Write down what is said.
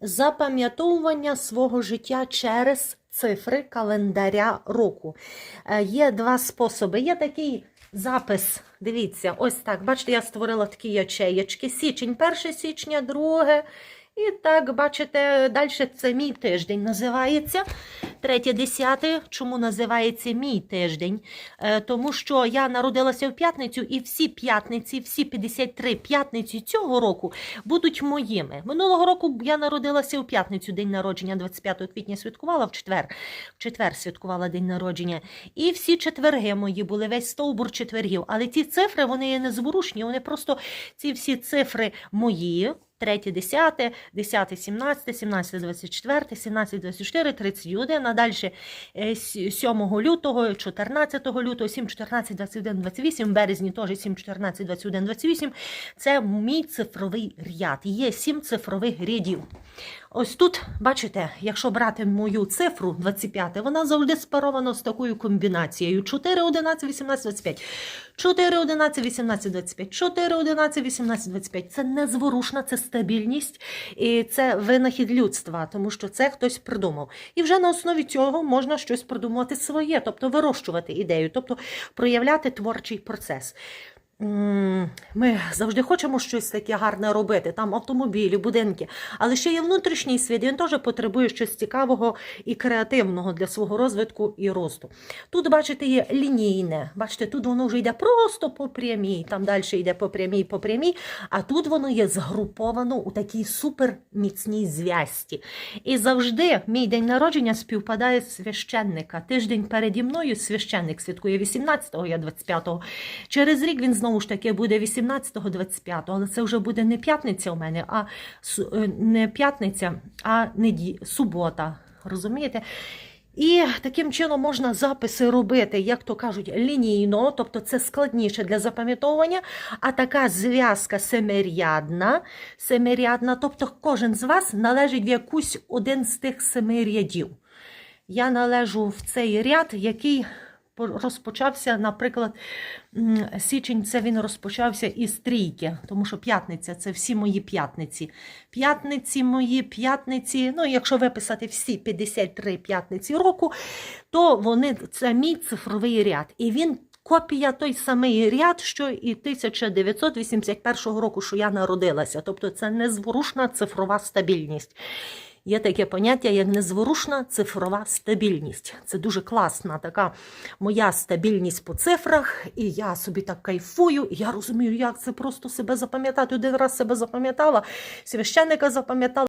запам'ятовування свого життя через цифри календаря року. Е, Є два способи. Є такий запис. Дивіться, ось так. Бачите, я створила такі ячеєчки. Січень, 1 січня, 2. І так, бачите, далі це мій тиждень називається. Третє, десяте. Чому називається мій тиждень? Е, тому що я народилася в п'ятницю, і всі п'ятниці, всі 53 п'ятниці цього року будуть моїми. Минулого року я народилася в п'ятницю, день народження, 25 квітня святкувала в четвер. В четвер святкувала день народження. І всі четверги мої були, весь стовбур четвергів. Але ці цифри, вони є незворушні, вони просто ці всі цифри мої. 3, 10, 10, 17, 17, 24, 17, 24, 31, а далі 7 лютого, 14 лютого, 7, 14, 21, 28, в березні теж 7, 14, 21, 28. Це мій цифровий ряд. Є 7 цифрових рядів. Ось тут, бачите, якщо брати мою цифру 25, вона завжди спарована з такою комбінацією 4, 11, 18, 25. 4, 11, 18, 25. 4, 11, 18, 25. Це незворушна, це стабільність і це винахід людства, тому що це хтось придумав. І вже на основі цього можна щось придумати своє, тобто вирощувати ідею, тобто проявляти творчий процес. Ми завжди хочемо щось таке гарне робити, там автомобілі, будинки. Але ще є внутрішній світ, він теж потребує щось цікавого і креативного для свого розвитку і росту. Тут, бачите, є лінійне. Бачите, тут воно вже йде просто по прямій, там далі йде по прямій, по прямій, а тут воно є згруповано у такій суперміцній зв'язці. І завжди мій день народження співпадає з священника. Тиждень переді мною священник святкує 18-го, я 25-го. Через рік він знову ж таки буде 18-го, 25-го, але це вже буде не п'ятниця у мене, а е, не п'ятниця, а неді... субота. Розумієте? І таким чином можна записи робити, як то кажуть, лінійно, тобто це складніше для запам'ятовування, а така зв'язка семирядна, семирядна, тобто кожен з вас належить в якусь один з тих семи рядів. Я належу в цей ряд, який розпочався, наприклад, січень це він розпочався із трійки, тому що п'ятниця це всі мої п'ятниці. П'ятниці мої п'ятниці. Ну, якщо виписати всі 53 п'ятниці року, то вони це мій цифровий ряд. І він копія той самий ряд, що і 1981 року, що я народилася. Тобто це незворушна цифрова стабільність. Є таке поняття, як незворушна цифрова стабільність. Це дуже класна така моя стабільність по цифрах, і я собі так кайфую, і я розумію, як це просто себе запам'ятати. Один раз себе запам'ятала, священника запам'ятала.